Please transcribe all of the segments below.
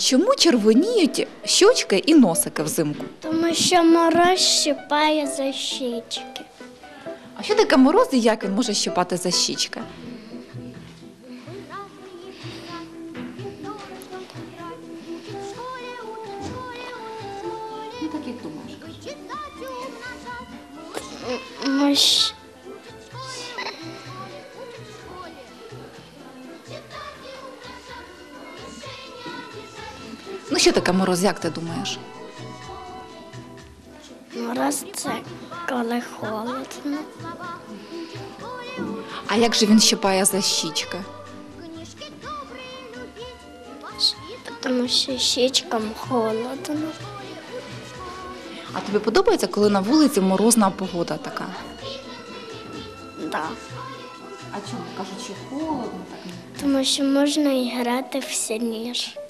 Чому червоніють щочки і носики взимку? Тому що мороз щипає за щічки. А що таке мороз і як він може щипати за щічки? Ну так як думаєш. Що таке мороз, як ти думаєш? Мороз це коли холодно. А як же він щипає за щічки? Тому що щічкам холодно. А тобі подобається, коли на вулиці морозна погода така? Да. А чому? Кажуть, що холодно так. Тому що можна і грати в сніжки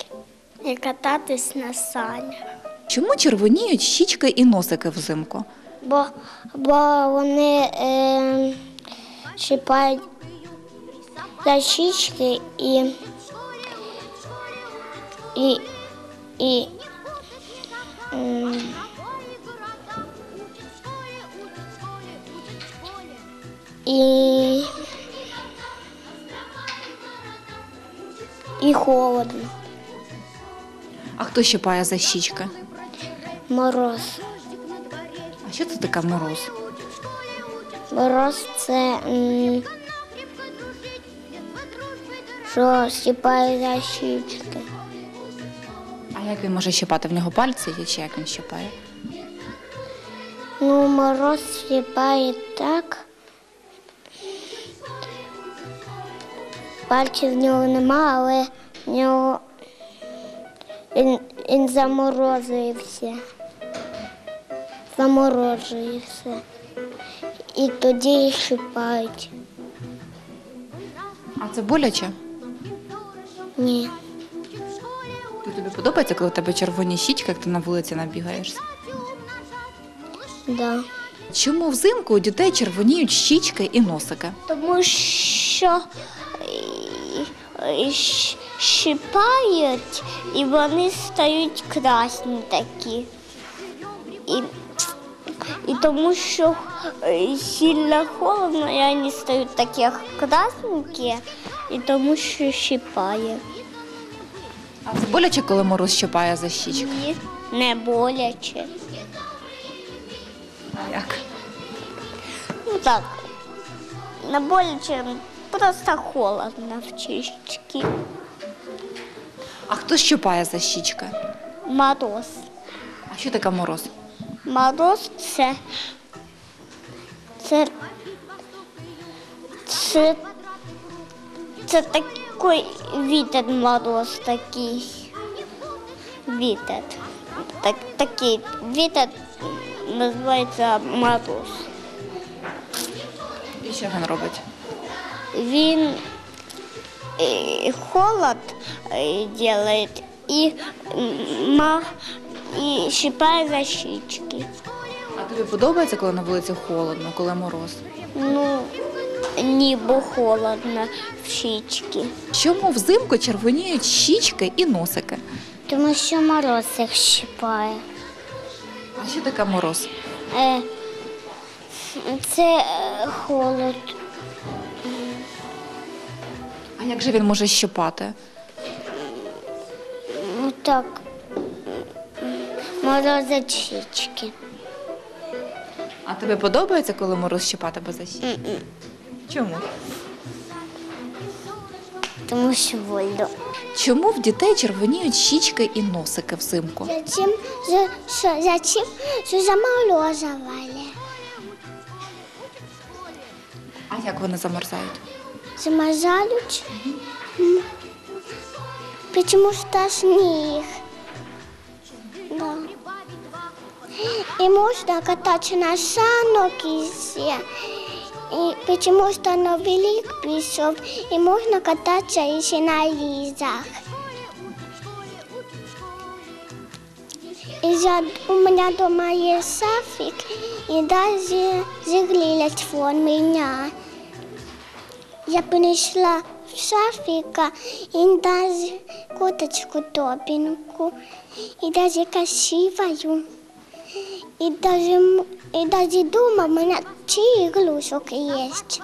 і кататись на санях. Чому червоніють щічки і носики взимку? Бо, бо вони е, чіпають за щічки і, і, і, і, і холодно. А хто щипає за щічки? Мороз. А що це таке мороз? Мороз це м, що щипає за щічки. А як він може щипати? В нього пальці є, чи як він щипає? Ну, мороз щипає так. Пальців в нього нема, але в нього він, він заморозує все. Заморожує все. І тоді і щипають. А це боляче? Ні. То тобі подобається, коли у тебе червоні щічки, як ти на вулиці набігаєшся? Да. Чому взимку у дітей червоніють щічки і носики? Тому що щипають і вони стають красні такі. І, і тому що е, сильно холодно, і вони стають такі красненькі, і тому що щипає. А це боляче, коли мороз щипає за щічки? Ні, не боляче. А як? Ну так, не боляче, просто холодно в чищки. А хто щипає за щічки? Мороз. А що таке мороз? Мороз це, це, це, це такий вітер мороз такий. Вітер. Так, такий вітер називається мороз. І що він робить? Він е, холод е, делает і, ма, і щипає за щічки. А тобі подобається, коли на вулиці холодно, коли мороз? Ну, ніби холодно в щічки. Чому взимку червоніють щічки і носики? Тому що мороз їх щипає. А що таке мороз? Е, це холод. Як же він може щипати? Ну так. Морозить щічки. А тобі подобається, коли мороз щипати без? Чому? Тому що вольно. Чому в дітей червоніють щічки і носики взимку? Зачем, за, що, зачем, що заморозували? А як вони замерзають? Заморозают? М. Потому что снег. Да. И можно кататься на санок и потому что на велик пришел, и можно кататься еще на лизах. За, у меня дома есть сафик, и даже заглядеть вон меня. Я принесла шафика, и даже курточку топинку, и даже красивую. И даже, м- и даже дома у меня три игрушек есть.